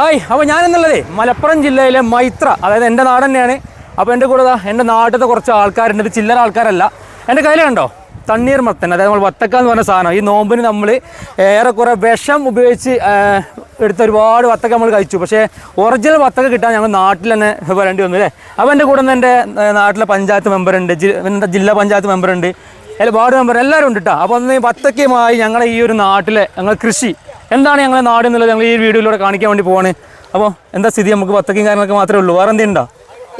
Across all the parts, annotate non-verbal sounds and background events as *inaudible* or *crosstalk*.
Hi അപ്പോൾ ഞാൻ എന്നുള്ളതേ മലപ്പുറം ജില്ലയിലെ മൈത്ര അതായത് എന്റെ നാട് തന്നെയാണ്. അപ്പോൾ എന്റെ കൂടെ എന്റെ നാട്ടിലത്തെ കുറച്ച് ആൾക്കാരുണ്ട്. ഇത് ചില്ലറ ആൾക്കാരല്ല. എന്റെ കയ്യിൽ കണ്ടോ തണ്ണീർ മത്തൻ അതായത് നമ്മൾ വത്തക്ക എന്ന് പറഞ്ഞ സാധനം. ഈ നോമ്പിന് നമ്മൾ ഏറെക്കുറെ വിഷം ഉപയോഗിച്ച് എടുത്ത ഒരുപാട് വത്തക്ക നമ്മൾ കഴിച്ചു. പക്ഷേ ഒറിജിനൽ വത്തക്ക കിട്ടാൻ ഞങ്ങൾ നാട്ടിൽ തന്നെ വരേണ്ടി വന്നു അല്ലേ? അപ്പോൾ എന്റെ കൂടെ എന്റെ നാട്ടിലെ പഞ്ചായത്ത് മെമ്പറുണ്ട് ജില്ലാ പഞ്ചായത്ത് മെമ്പറുണ്ട് അതിൽ വാർഡ് മെമ്പർ എല്ലാവരും ഉണ്ട് കേട്ടോ അപ്പോൾ ഒന്ന് വത്തക്കയുമായി ഞങ്ങളുടെ ഈ ഒരു നാട്ടിലെ ഞങ്ങൾ കൃഷി എന്താണ് ഞങ്ങളെ നാട് എന്നുള്ളത് ഞങ്ങൾ ഈ വീഡിയോയിലൂടെ കാണിക്കാൻ വേണ്ടി പോവാണ്. അപ്പോൾ എന്താ സ്ഥിതി? നമുക്ക് പത്തക്കും കാര്യങ്ങളൊക്കെ മാത്രമേ ഉള്ളൂ. വേറെ എന്തുണ്ടോ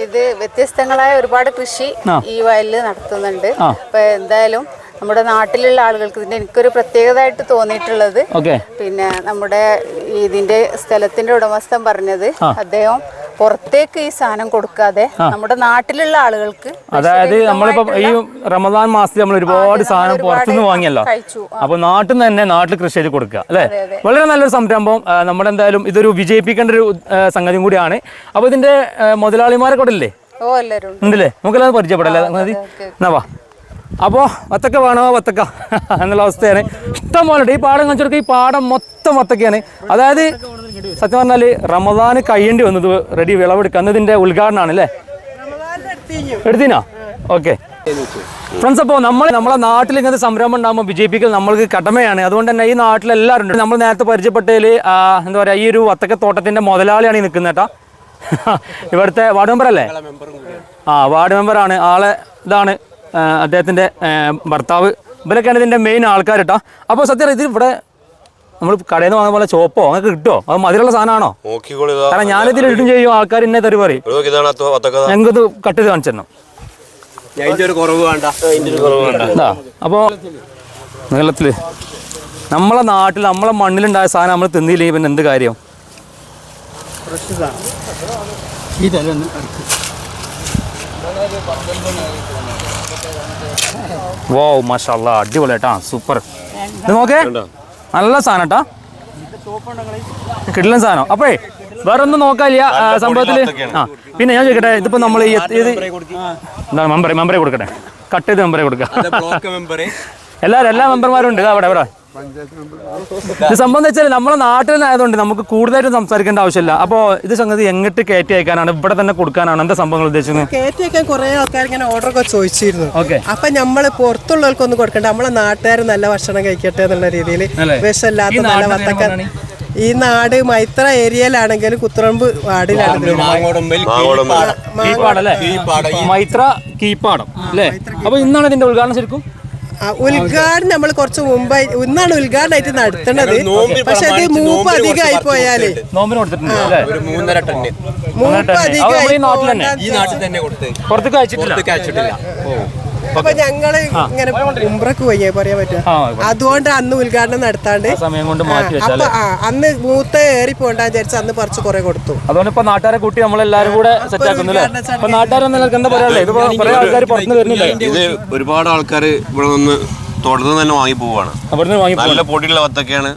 ഇത് വ്യത്യസ്തങ്ങളായ ഒരുപാട് കൃഷി ഈ വയലിൽ നടത്തുന്നുണ്ട്. അപ്പോൾ അപ്പൊ എന്തായാലും നമ്മുടെ നാട്ടിലുള്ള ആളുകൾക്ക് ഇതിന്റെ എനിക്കൊരു പ്രത്യേകതയായിട്ട് തോന്നിയിട്ടുള്ളത് പിന്നെ നമ്മുടെ ഇതിന്റെ സ്ഥലത്തിന്റെ ഉടമസ്ഥൻ പറഞ്ഞത് അദ്ദേഹം പുറത്തേക്ക് ഈ സാധനം കൊടുക്കാതെ നമ്മുടെ നാട്ടിലുള്ള ആളുകൾക്ക് അതായത് നമ്മളിപ്പോ ഈ റമദാൻ മാസത്തിൽ നമ്മൾ ഒരുപാട് സാധനം പുറത്തുനിന്ന് വാങ്ങിയല്ലോ. അപ്പൊ നാട്ടിൽ നിന്ന് തന്നെ നാട്ടിൽ കൃഷി ചെയ്ത് കൊടുക്കുക അല്ലെ? വളരെ നല്ലൊരു സംരംഭം. നമ്മുടെ എന്തായാലും ഇതൊരു വിജയിപ്പിക്കേണ്ട ഒരു സംഗതി സംഗതിയും കൂടിയാണ്. അപ്പൊ ഇതിന്റെ മുതലാളിമാരെ കൂടെ ഇല്ലേ? ഉണ്ടല്ലേ? നമുക്കെല്ലാം പരിചയപ്പെടല്ലേ മതി എന്നാ വാ. അപ്പോൾ വത്തക്ക വേണോ? വത്തക്ക. *laughs* എന്നുള്ള അവസ്ഥയാണ്. ഇഷ്ടം പോലെ ഈ പാടം കാണിച്ചെടുക്ക ഈ പാടം മൊത്തം വത്തക്കയാണ്. അതായത് സത്യം പറഞ്ഞാൽ റമദാന് കഴിയേണ്ടി വന്നത് റെഡി വിളവെടുക്കുക ഉദ്ഘാടനം ഉദ്ഘാടനമാണ് അല്ലേ? എടുത്തീനോ? ഓക്കെ. ഫ്രണ്ട്സ് അപ്പോൾ നമ്മൾ നമ്മളെ നാട്ടിൽ ഇങ്ങനത്തെ സംരംഭം ഉണ്ടാകുമ്പോൾ വിജയിപ്പിക്കൽ നമ്മൾക്ക് കടമയാണ്. അതുകൊണ്ട് തന്നെ ഈ നാട്ടിൽ എല്ലാവരും ഉണ്ട്. നമ്മൾ നേരത്തെ പരിചയപ്പെട്ടതിൽ എന്താ പറയുക ഈ ഒരു വത്തക്ക തോട്ടത്തിന്റെ മുതലാളിയാണ് ഈ നിൽക്കുന്നത് കേട്ടോ. *laughs* ഇവിടുത്തെ വാർഡ് മെമ്പർ അല്ലേ? ആ വാർഡ് മെമ്പറാണ് ആളെ ഇതാണ് അദ്ദേഹത്തിന്റെ അദ്ദേഹത്തിന്റെ ഭർത്താവ്. ഇവരൊക്കെയാണ് ഇതിന്റെ മെയിൻ ആൾക്കാർ കേട്ടോ. അപ്പോൾ സത്യം ഇത് ഇവിടെ നമ്മൾ കടയിൽ നിന്ന് വാങ്ങുന്ന പോലെ ചോപ്പോ അങ്ങനെ കിട്ടോ? അത് മധുരമുള്ള സാധനമാണോ. കാരണം ഞാനിതിൽ ഇടും ചെയ്യും ആൾക്കാർ ഇന്നെ തെറി പറയും. ഞങ്ങൾക്ക് കട്ട് ചെയ്ത് കാണിച്ചു നീളത്തിൽ അപ്പോൾ നീളത്തിൽ നമ്മളെ നാട്ടിൽ നമ്മളെ മണ്ണിലുണ്ടായ സാധനം നമ്മൾ തിന്നില്ലെങ്കിൽ പിന്നെ എന്ത് കാര്യം? വോ മഷാ അടിപൊളിയാട്ടാ സൂപ്പർ. ഇത് നോക്കേ. നല്ല സാധനം കേട്ടോ കിടിലൻ സാധനം. അപ്പേ വേറെ ഒന്നും നോക്കാനില്ല സംഭവത്തിൽ ആ പിന്നെ ഞാൻ ചോദിക്കട്ടെ ഇതിപ്പോ നമ്മൾ ഇത് എന്താണ് മെമ്പറെ മെമ്പറെ കൊടുക്കട്ടെ. കട്ട് ചെയ്ത് മെമ്പറെ കൊടുക്കാം. എല്ലാവരും എല്ലാ മെമ്പർമാരും ഉണ്ട്. അവിടെ അവിടെ ഇത് വെച്ചാൽ നമ്മളെ നാട്ടിൽ തന്നെ ആയതുകൊണ്ട് നമുക്ക് കൂടുതലായിട്ട് സംസാരിക്കേണ്ട ആവശ്യമില്ല. അപ്പോൾ ഇത് സംഗതി എങ്ങോട്ട് കയറ്റി അയക്കാനാണ് ഇവിടെ തന്നെ കൊടുക്കാനാണ് എന്താ സംഭവങ്ങൾ ഉദ്ദേശിക്കുന്നത്? കയറ്റി അയക്കാൻ കുറെ ആൾക്കാർ ഇങ്ങനെ ഓർഡർ ഒക്കെ ചോദിച്ചിരുന്നു. ഓക്കെ. അപ്പൊ നമ്മൾ പുറത്തുള്ളവർക്കൊന്നും കൊടുക്കണ്ട. നമ്മളെ നാട്ടുകാർ നല്ല ഭക്ഷണം കഴിക്കട്ടെ എന്നുള്ള രീതിയിൽ? വിഷമില്ലാത്ത ഈ നല്ല നാടിന്റെ വത്തക്ക പേര് ഈ നാട് മൈത്ര ഏരിയയിലാണെങ്കിലും കുത്രമ്പ് വാർഡിലാണ് മൈത്ര കീപ്പാടം അല്ലേ? അപ്പൊ ഇന്നാണ് ഇതിന്റെ ഉദ്ഘാടനം ശരിക്കും? ഉദ്ഘാടനം നമ്മൾ കുറച്ച് മുമ്പായി ഇന്നാണ് ഉദ്ഘാടനമായിട്ട് നടത്തുന്നത്. പക്ഷെ അത് മൂപ്പ് അധികമായി പോയാൽ. മൂപ്പ് അധികമായി പുറത്തേക്ക് അയച്ചിട്ടില്ല. അപ്പൊ ഞങ്ങൾ ഇങ്ങനെ ഉംബ്രക്ക് പോയി പറയാൻ പറ്റുക അതുകൊണ്ട് അന്ന് ഉദ്ഘാടനം നടത്താണ്ട് ആ സമയം കൊണ്ട് മാറ്റി വെച്ചാൽ അപ്പൊ ആ അന്ന് മൂത്ത ഏറി പോണ്ടാ വിചാരിച്ച അന്ന് കുറച്ച് കുറെ കൊടുത്തു. അതുകൊണ്ട് ഇപ്പൊ നാട്ടുകാരെ കൂട്ടി നമ്മളെല്ലാരും കൂടെ സെറ്റ് ആക്കുന്നു അല്ലേ? അപ്പൊ നാട്ടുകാരെന്ന് നിങ്ങൾക്ക് എന്താ പറയാല്ലേ ഇതിപ്പോ കുറെ ആൾക്കാർ പുറത്തുനിന്ന് വരുന്നില്ലേ? ഇത് ഒരുപാട് ആൾക്കാർ ഇവിടെ നിന്ന് തോട്ടത്തിൽ തന്നെ വാങ്ങി പോവാണ് അവിടുന്ന് വാങ്ങി നല്ല പൊടിയുള്ള വത്തക്കയാണ്.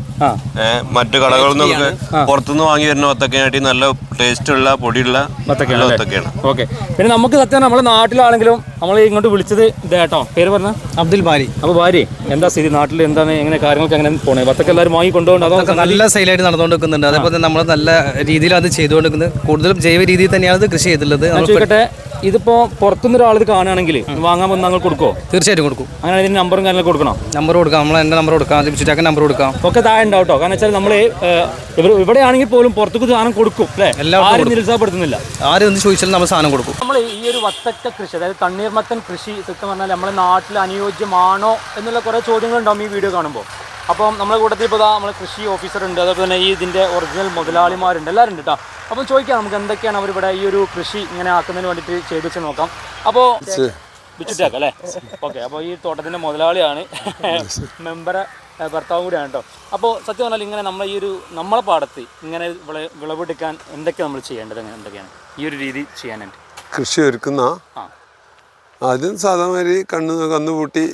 മറ്റു കടകളിൽ നിന്നൊക്കെ പുറത്തുനിന്ന് വാങ്ങി വരുന്ന വത്തക്കയായിട്ട് നല്ല ടേസ്റ്റ് ഉള്ള പൊടിയുള്ള വത്തക്കയാണ് ഓക്കെ. പിന്നെ നമുക്ക് സത്യം നമ്മുടെ നാട്ടിലാണെങ്കിലും നമ്മൾ ഇങ്ങോട്ട് വിളിച്ചത് ഇതേട്ടോ പേര് പറഞ്ഞ? അബ്ദുൽ ബാരി. അപ്പോൾ ബാരി എന്താ സ്ഥിതി? നാട്ടിൽ എന്താണ്? എങ്ങനെ കാര്യങ്ങളൊക്കെ എങ്ങനെ പോണേ? വത്തക്ക എല്ലാവരും വാങ്ങി കൊണ്ടുപോകണം അതോ ഒക്കെ നല്ല സെയിലായിട്ട് നടന്നുകൊണ്ടിരിക്കുന്നുണ്ട്. അതേപോലെ തന്നെ നമ്മൾ നല്ല രീതിയിൽ അത് ചെയ്തുകൊണ്ടിരിക്കുന്നത് കൂടുതലും ജൈവ രീതിയിൽ തന്നെയാണ് കൃഷി ചെയ്തിട്ടുള്ളത്. ചോദിക്കട്ടെ ഇതിപ്പോ പുറത്തുനിന്ന് ഒരാൾ ഇത് കാണുകയാണെങ്കിൽ വാങ്ങാൻ വന്ന് ഞങ്ങൾ കൊടുക്കോ തീർച്ചയായിട്ടും കൊടുക്കും. അങ്ങനെ ഇതിന്റെ നമ്പറും കാര്യങ്ങളും കൊടുക്കണം? നമ്പർ കൊടുക്കാം. നമ്മൾ എന്റെ നമ്പർ കൊടുക്കാം. ചുറ്റാക്കാൻ നമ്പർ കൊടുക്കാം. ഒക്കെ താഴെ ഉണ്ടാവും കേട്ടോ. കാരണം വെച്ചാൽ നമ്മൾ ഇവിടെ ആണെങ്കിൽ പോലും പുറത്തേക്ക് സാധനം കൊടുക്കും അല്ലേ? ആരും നിരുത്സാഹപ്പെടുത്തുന്നില്ല. ആരും എന്ത് ചോദിച്ചാലും നമ്മൾ സാധനം കൊടുക്കും. നമ്മൾ ഈ ഒരു വത്തക്ക കൃഷി അതായത് തണ്ണീർമത്തൻ കൃഷി സത്യം പറഞ്ഞാൽ നമ്മുടെ നാട്ടിൽ അനുയോജ്യമാണോ എന്നുള്ള കുറേ ചോദ്യങ്ങളുണ്ടാവും ഈ വീഡിയോ കാണുമ്പോൾ അപ്പം നമ്മുടെ കൂട്ടത്തിൽ ഇപ്പോൾ നമ്മൾ കൃഷി ഓഫീസറുണ്ട്. അതേപോലെ തന്നെ ഈ ഇതിന്റെ ഒറിജിനൽ മുതലാളിമാരുണ്ട്. എല്ലാവരും ഉണ്ട് കേട്ടോ അപ്പം ചോദിക്കാം നമുക്ക് എന്തൊക്കെയാണ് അവരിവിടെ ഈ ഒരു കൃഷി ഇങ്ങനെ ആക്കുന്നതിന് വേണ്ടിയിട്ട് ചെയ്തു വെച്ച് നോക്കാം അപ്പോൾ ബിച്ചുറ്റാക്ക അല്ലേ? ഓക്കെ. അപ്പോൾ ഈ തോട്ടത്തിന്റെ മുതലാളിയാണ്. മെമ്പറെ ഭർത്താവ് കൂടിയാണ് കേട്ടോ അപ്പോൾ സത്യം പറഞ്ഞാൽ ഇങ്ങനെ നമ്മളെ ഈ ഒരു നമ്മളെ പാടത്ത് ഇങ്ങനെ വിള വിളവെടുക്കാൻ എന്തൊക്കെ നമ്മൾ ചെയ്യേണ്ടത്? അങ്ങനെ എന്തൊക്കെയാണ്? ഈ ഒരു രീതി ചെയ്യാനായിട്ട്. കൃഷി ഒരുക്കുന്ന ആ. ആദ്യം സാധാരണ കണ്ണ് കന്നുകൂട്ടി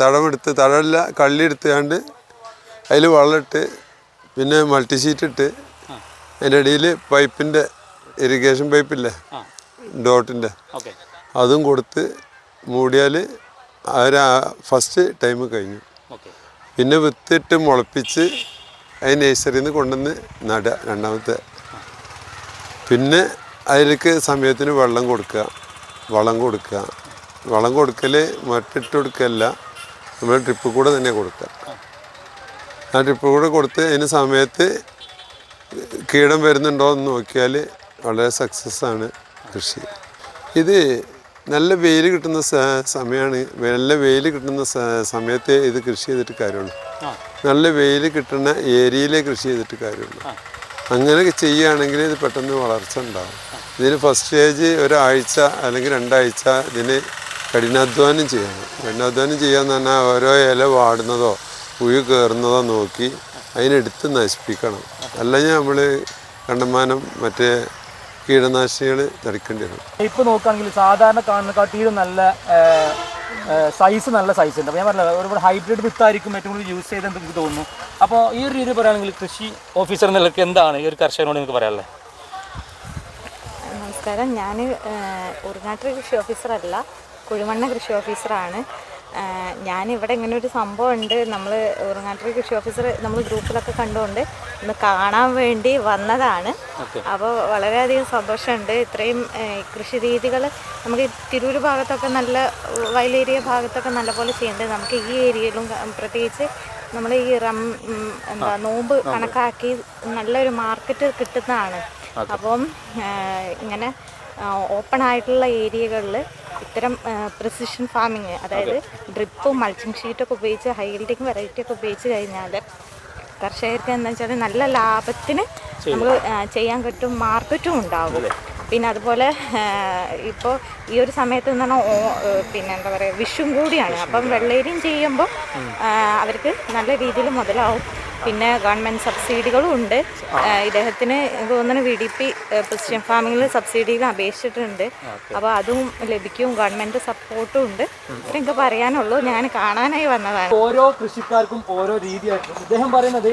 തടമെടുത്ത് തടമില്ല കള്ളിയെടുത്തുകൊണ്ട് അതിൽ വെള്ളമിട്ട് പിന്നെ മൾട്ടി ഷീറ്റ് ഇട്ട് അതിന്റെ ഇടയിൽ പൈപ്പിന്റെ ഇറിഗേഷൻ പൈപ്പില്ലേ ഡോട്ടിന്റെ അതും കൊടുത്ത് മൂടിയാൽ അവർ ഫസ്റ്റ് ടൈം കഴിഞ്ഞു. പിന്നെ വിത്തിട്ട് മുളപ്പിച്ച് അത് നേഴ്സറിയിൽ നിന്ന് കൊണ്ടുവന്ന് നടുക രണ്ടാമത്തെ. പിന്നെ അതിലേക്ക് സമയത്തിന് വെള്ളം കൊടുക്കുക. വളം കൊടുക്കുക. വളം കൊടുക്കൽ മറ്റിട്ട് കൊടുക്കല്ല. നമ്മൾ ട്രിപ്പ് കൂടെ തന്നെ കൊടുക്കുക. ആ ട്രിപ്പ് കൂടെ കൊടുത്ത് അതിന് സമയത്ത് കീടം വരുന്നുണ്ടോ എന്ന് നോക്കിയാൽ വളരെ സക്സസ് ആണ് കൃഷി. ഇത് നല്ല വെയിൽ കിട്ടുന്ന സ- സമയമാണ് നല്ല വെയിൽ കിട്ടുന്ന സമയത്ത് ഇത് കൃഷി ചെയ്തിട്ട് കാര്യമുള്ളൂ. നല്ല വെയിൽ കിട്ടുന്ന ഏരിയയിലെ കൃഷി ചെയ്തിട്ട് കാര്യമുള്ളൂ. അങ്ങനെയൊക്കെ ചെയ്യുകയാണെങ്കിൽ ഇത് പെട്ടെന്ന് വളർച്ച ഉണ്ടാകും ഇതിന് ഫസ്റ്റ് സ്റ്റേജ് ഒരാഴ്ച അല്ലെങ്കിൽ രണ്ടാഴ്ച ഇതിന് കഠിനാധ്വാനം ചെയ്യണം. കഠിനാധ്വാനം ചെയ്യുക എന്ന് പറഞ്ഞാൽ ഓരോ ഇല വാടുന്നതോ പുഴു കയറുന്നതോ നോക്കി അതിനെടുത്ത് നശിപ്പിക്കണം. അല്ലെങ്കിൽ നമ്മൾ കണ്ടമാനം മറ്റേ കീടനാശിനികൾ തളിക്കേണ്ടി വരും. ഇപ്പൊ നോക്കുകയാണെങ്കിൽ സാധാരണ കാണുന്ന കാട്ടിലും നല്ല സൈസ് നല്ല സൈസ് ഉണ്ട്. അപ്പോൾ ഞാൻ പറഞ്ഞത് ഒരുപാട് ഹൈബ്രിഡ് വിത്തായിരിക്കും ഏറ്റവും കൂടുതൽ യൂസ് ചെയ്തെന്ന് എനിക്ക് തോന്നുന്നു. അപ്പോൾ ഈ ഒരു രീതി പറയുകയാണെങ്കിൽ കൃഷി ഓഫീസർ നിലയ്ക്ക് എന്താണ്? ഈ ഒരു കർഷകനോട് എനിക്ക് പറയാനുള്ളത് നമസ്കാരം. ഞാൻ ഉറുനാട്ടിൽ കൃഷി ഓഫീസറല്ല കുഴിമണ്ണ കൃഷി ഓഫീസറാണ് ഞാൻ ഇവിടെ ഇങ്ങനെ ഒരു സംഭവം ഉണ്ട്. നമ്മൾ ഉറുങ്ങാട്ടൂർ കൃഷി ഓഫീസർ നമ്മൾ ഗ്രൂപ്പിലൊക്കെ കണ്ടുകൊണ്ട് ഒന്ന് കാണാൻ വേണ്ടി വന്നതാണ്. അപ്പോൾ വളരെയധികം സന്തോഷമുണ്ട്. ഇത്രയും കൃഷി രീതികൾ നമുക്ക് തിരൂർ ഭാഗത്തൊക്കെ നല്ല വയലേരിയ ഭാഗത്തൊക്കെ നല്ലപോലെ ചെയ്യുന്നുണ്ട്. നമുക്ക് ഈ ഏരിയയിലും പ്രത്യേകിച്ച് നമ്മൾ ഈ റം എന്താ നോമ്പ് കണക്കാക്കി നല്ലൊരു മാർക്കറ്റ് കിട്ടുന്നതാണ്. അപ്പം ഇങ്ങനെ ഓപ്പൺ ആയിട്ടുള്ള ഏരിയകളിൽ ഇത്തരം പ്രിസിഷൻ ഫാമിങ് അതായത് ഡ്രിപ്പും മൾച്ചിങ് ഷീറ്റൊക്കെ ഉപയോഗിച്ച് ഹൈൽഡിങ് വെറൈറ്റി ഒക്കെ ഉപയോഗിച്ച് കഴിഞ്ഞാൽ കർഷകർക്ക് എന്താ വെച്ചാൽ നല്ല ലാഭത്തിന് ആ, ചെയ്യാൻ കിട്ടും മാർക്കറ്റും ഉണ്ടാവും. പിന്നെ അതുപോലെ ഇപ്പോൾ ഈ ഒരു സമയത്ത് എന്ന് പറഞ്ഞാൽ ഓ- പിന്നെ എന്താ പറയുക വിഷും കൂടിയാണ്. അപ്പം വെള്ളേരിയും ചെയ്യുമ്പോൾ അവർക്ക് നല്ല രീതിയിൽ മുതലാവും. പിന്നെ ഗവൺമെന്റ് സബ്സിഡികളും ഉണ്ട്. ഇദ്ദേഹത്തിന് തോന്നുന്നു വി ഡി പി പ്രിസിഷൻ ഫാമിങ്ങിൽ സബ്സിഡികൾ അപേക്ഷിച്ചിട്ടുണ്ട്. അപ്പോൾ അതും ലഭിക്കും ഗവൺമെന്റ് സപ്പോർട്ടും ഉണ്ട്. എനിക്ക് പറയാനുള്ളൂ ഞാൻ കാണാനായി വന്നതാണ്. ഓരോ കൃഷിക്കാർക്കും ഓരോ രീതിയായിരിക്കും ഇദ്ദേഹം പറയുന്നത്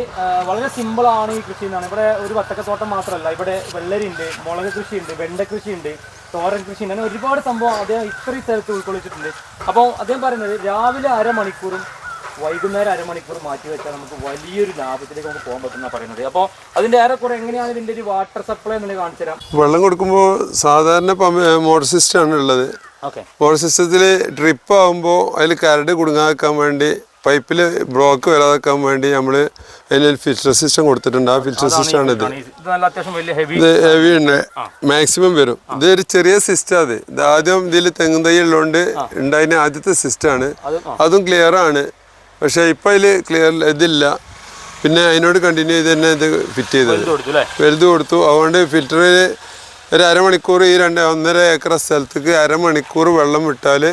വളരെ സിമ്പിളാണ് ഈ കൃഷി എന്നാണ്. ഇവിടെ ഒരു വത്തക്കത്തോട്ടം മാത്രമല്ല ഇവിടെ വെള്ളരി ഉണ്ട് മുളക് കൃഷിയുണ്ട് വെണ്ട കൃഷിയുണ്ട് തോരൻ കൃഷി അങ്ങനെ ഒരുപാട് സംഭവം അദ്ദേഹം ഇത്രയും സ്ഥലത്ത് ഉൾക്കൊള്ളിച്ചിട്ടുണ്ട്. അപ്പോൾ അദ്ദേഹം പറയുന്നത് രാവിലെ അരമണിക്കൂറും വൈകുന്നേരം അരമണിക്കൂർ മാറ്റി വെച്ചാൽ നമുക്ക് വലിയൊരു ലാഭത്തിലേക്ക് നമുക്ക് പോകാൻ പറ്റുന്ന പറയുന്നത്. അപ്പോൾ അതിന്റെ ഏറെക്കുറെ എങ്ങനെയാണ് ഇതിന്റെ ഒരു വാട്ടർ സപ്ലൈ എന്നുള്ളത് കാണിച്ചു തരാം വെള്ളം കൊടുക്കുമ്പോൾ സാധാരണ മോട്ടർ സിസ്റ്റം ആണ് ഉള്ളത്. മോട്ടർ സിസ്റ്റത്തിൽ ഡ്രിപ്പ് ആകുമ്പോൾ അതിൽ കരട് കുടുങ്ങാക്കാൻ വേണ്ടി പൈപ്പിൽ ബ്ലോക്ക് വരാതാക്കാൻ വേണ്ടി നമ്മൾ അതിനൊരു ഫിൽറ്റർ സിസ്റ്റം കൊടുത്തിട്ടുണ്ട്. ആ ഫിൽറ്റർ സിസ്റ്റം ആണ് ഇത്. ഇത് ഹെവി ഉണ്ട്. മാക്സിമം വരും. ഇത് ഒരു ചെറിയ സിസ്റ്റം അത്. ഇത് ആദ്യം ഇതിൽ തെങ്ങും തൈ ഉള്ളതുകൊണ്ട് ഉണ്ടായിരുന്ന ആദ്യത്തെ സിസ്റ്റമാണ് അതും ക്ലിയർ ആണ്. പക്ഷേ ഇപ്പം അതിൽ ക്ലിയർ ഇതില്ല. പിന്നെ അതിനോട് കണ്ടിന്യൂ ചെയ്ത് തന്നെ ഇത് ഫിറ്റ് ചെയ്തത്. വലുത് കൊടുത്തു അതുകൊണ്ട് ഫിൽറ്ററിൽ ഒരു അരമണിക്കൂർ ഈ രണ്ട് ഒന്നര ഏക്കർ സ്ഥലത്തേക്ക് അരമണിക്കൂർ വെള്ളം വിട്ടാൽ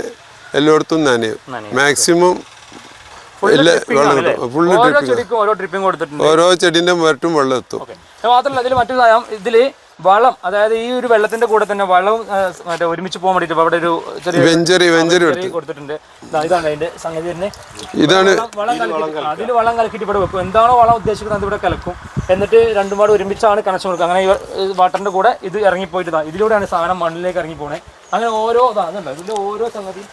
എല്ലായിടത്തും നനയും. മാക്സിമം എല്ലാ വെള്ളം കിട്ടും. ഫുള്ള് ഓരോ ഡ്രിപ്പിംഗ് മറ്റും ഓരോ ചെടീന്റെ മരട്ടും വെള്ളം എത്തും. മാത്രമല്ല ഇതിൽ മറ്റൊരു ഇതിൽ വളം അതായത് ഈ ഒരു വെള്ളത്തിന്റെ കൂടെ തന്നെ വളവും മറ്റേ ഒരുമിച്ച് പോകാൻ വേണ്ടിട്ട് അവിടെ ഒരു ചെറിയ വെഞ്ചറി വെഞ്ചറി കൊടുത്തിട്ടുണ്ട്. ഇതാണ് അതിന്റെ സംഗതി തന്നെ. ഇതാണ് അതിൽ വളം കലക്കിയിട്ട് ഇവിടെ വെക്കും. എന്താണോ വളം ഉദ്ദേശിക്കുന്നത് അതിവിടെ ഇവിടെ കലക്കും. എന്നിട്ട് രണ്ടും പാട് ഒരുമിച്ചാണ് കണക്ഷൻ കൊടുക്കുക. അങ്ങനെ വാട്ടറിന്റെ കൂടെ ഇത് ഇറങ്ങിപ്പോയിട്ട് ഇതാ ഇതിലൂടെയാണ് സാധനം മണ്ണിലേക്ക് ഇറങ്ങി പോണേ. അങ്ങനെ ഓരോ ഇതാ അതുണ്ടോ ഇതിന്റെ ഓരോ സംഗതി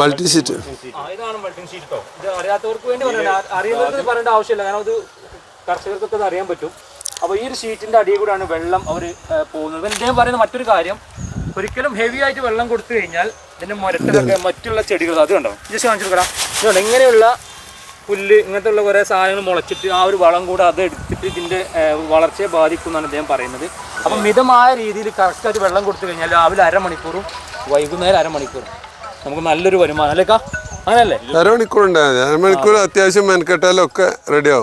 മൾട്ടി സീറ്റ് ഇതാണ് മൾട്ടി കേട്ടോ ഇത് അറിയാത്തവർക്ക് വേണ്ടി അറിയുന്നവർക്ക് പറയേണ്ട ആവശ്യമില്ല. കാരണം അത് കർഷകർക്കൊക്കെ അറിയാൻ പറ്റും. അപ്പോൾ ഈ ഒരു ഷീറ്റിന്റെ അടിയിൽ കൂടെയാണ് വെള്ളം അവർ പോകുന്നത്. ഇദ്ദേഹം പറയുന്ന മറ്റൊരു കാര്യം ഒരിക്കലും ഹെവി ആയിട്ട് വെള്ളം കൊടുത്തു കഴിഞ്ഞാൽ ഇതിന്റെ മുരട്ടിലൊക്കെ മറ്റുള്ള ചെടികൾ അത് കണ്ടോ? ജസ്റ്റ് കാണിച്ചു ഇങ്ങനെയുള്ള പുല്ല് ഇങ്ങനത്തെ ഉള്ള കുറേ സാധനങ്ങൾ മുളച്ചിട്ട് ആ ഒരു വളം കൂടെ അത് എടുത്തിട്ട് ഇതിന്റെ വളർച്ചയെ ബാധിക്കും എന്നാണ് അദ്ദേഹം പറയുന്നത്. അപ്പം മിതമായ രീതിയിൽ കറക്റ്റായിട്ട് വെള്ളം കൊടുത്തു കഴിഞ്ഞാൽ രാവിലെ അരമണിക്കൂറും വൈകുന്നേരം അരമണിക്കൂറും നമുക്ക് നല്ലൊരു വരുമാനം. അല്ലേക്കാ അങ്ങനല്ലേ? അരമണിക്കൂർ ഉണ്ടായാൽ അരമണിക്കൂർ അത്യാവശ്യം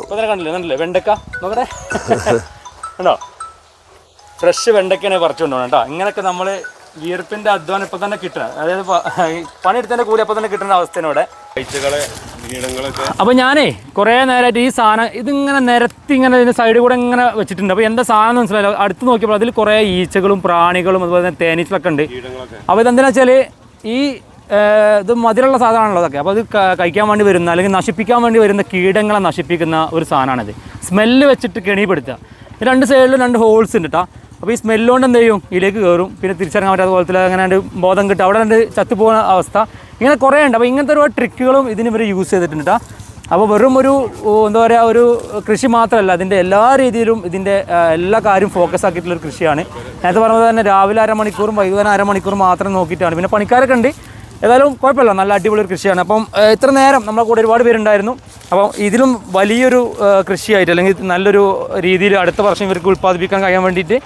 ഇപ്പൊ തന്നെ കണ്ടില്ലേ? കണ്ടില്ലേ? വെണ്ടക്ക നോക്കട്ടെ. ഫ്രഷ് വെണ്ടക്കനെ പറിച്ചുകൊണ്ട് കേട്ടോ. ഇങ്ങനെയൊക്കെ നമ്മൾ വീർപ്പിന്റെ അധ്വാനം ഇപ്പൊ തന്നെ കിട്ടണം. അതായത് പണിയെടുത്തതിന്റെ കൂലി അപ്പൊ തന്നെ കിട്ടുന്ന അവസ്ഥയാണ് ഇവിടെ കാഴ്ചകളെ കീടങ്ങളൊക്കെ അപ്പൊ ഞാനേ കുറേ നേരമായിട്ട് ഈ സാധനം ഇതിങ്ങനെ നിരത്തി ഇങ്ങനെ ഇതിന്റെ സൈഡിൽ കൂടെ ഇങ്ങനെ വെച്ചിട്ടുണ്ട്. അപ്പൊ എന്താ സാധനം മനസ്സിലായോ അടുത്ത് നോക്കിയപ്പോൾ അതിൽ കുറെ ഈച്ചകളും പ്രാണികളും അതുപോലെ തന്നെ തേനീച്ചകളൊക്കെ ഉണ്ട്. അപ്പൊ ഇതെന്താണെന്ന് വെച്ചാൽ ഈ ഇത് മധുരമുള്ള സാധനമാണല്ലോ അതൊക്കെ അപ്പോൾ അത് കഴിക്കാൻ വേണ്ടി വരുന്ന അല്ലെങ്കിൽ നശിപ്പിക്കാൻ വേണ്ടി വരുന്ന കീടങ്ങളെ നശിപ്പിക്കുന്ന ഒരു സാധനമാണിത്. സ്മെല്ല് വെച്ചിട്ട് കെണിപ്പെടുത്തുക രണ്ട് സൈഡിലും രണ്ട് ഹോൾസ് ഉണ്ട് കേട്ടോ അപ്പോൾ ഈ സ്മെല്ലുകൊണ്ട് എന്ത് ചെയ്യും? ഇതിലേക്ക് കയറും. പിന്നെ തിരിച്ചറിയാൻ പറ്റാത്ത പോലത്തിൽ അങ്ങനെ ബോധം കിട്ടും അവിടെ രണ്ട് ചത്തുപോകുന്ന അവസ്ഥ. ഇങ്ങനെ കുറേ ഉണ്ട്. അപ്പോൾ ഇങ്ങനത്തെ ഒരുപാട് ട്രിക്കുകളും ഇതിന് ഇവർ യൂസ് ചെയ്തിട്ടുണ്ട് കേട്ടോ അപ്പോൾ വെറും ഒരു എന്താ പറയുക ഒരു കൃഷി മാത്രമല്ല. അതിന്റെ എല്ലാ രീതിയിലും ഇതിന്റെ എല്ലാ കാര്യവും ഫോക്കസ് ആക്കിയിട്ടുള്ള ഒരു കൃഷിയാണ്. നേരത്തെ പറഞ്ഞത് തന്നെ രാവിലെ അരമണിക്കൂറും വൈകുന്നേരം അരമണിക്കൂറും മാത്രം നോക്കിയിട്ടാണ്. പിന്നെ പണിക്കാരൊക്കെ ഉണ്ട്. ഏതായാലും കുഴപ്പമില്ല. നല്ല അടിപൊളി ഒരു കൃഷിയാണ്. അപ്പം ഇത്ര നേരം നമ്മളെ കൂടെ ഒരുപാട് പേരുണ്ടായിരുന്നു. അപ്പം ഇതിലും വലിയൊരു കൃഷിയായിട്ട് അല്ലെങ്കിൽ നല്ലൊരു രീതിയിൽ അടുത്ത വർഷം ഇവർക്ക് ഉൽപ്പാദിപ്പിക്കാൻ കഴിയാൻ വേണ്ടിയിട്ട്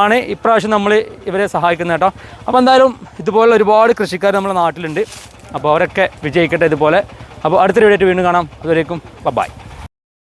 ആണ് ഇപ്രാവശ്യം നമ്മൾ ഇവരെ സഹായിക്കുന്നത് കേട്ടോ. അപ്പോൾ എന്തായാലും ഇതുപോലെ ഒരുപാട് കൃഷിക്കാർ നമ്മുടെ നാട്ടിലുണ്ട്. അപ്പോൾ അവരൊക്കെ വിജയിക്കട്ടെ ഇതുപോലെ. അപ്പോൾ അടുത്തൊരു വീഡിയോ വീണ്ടും കാണാം. അതുവരേക്കും ബൈ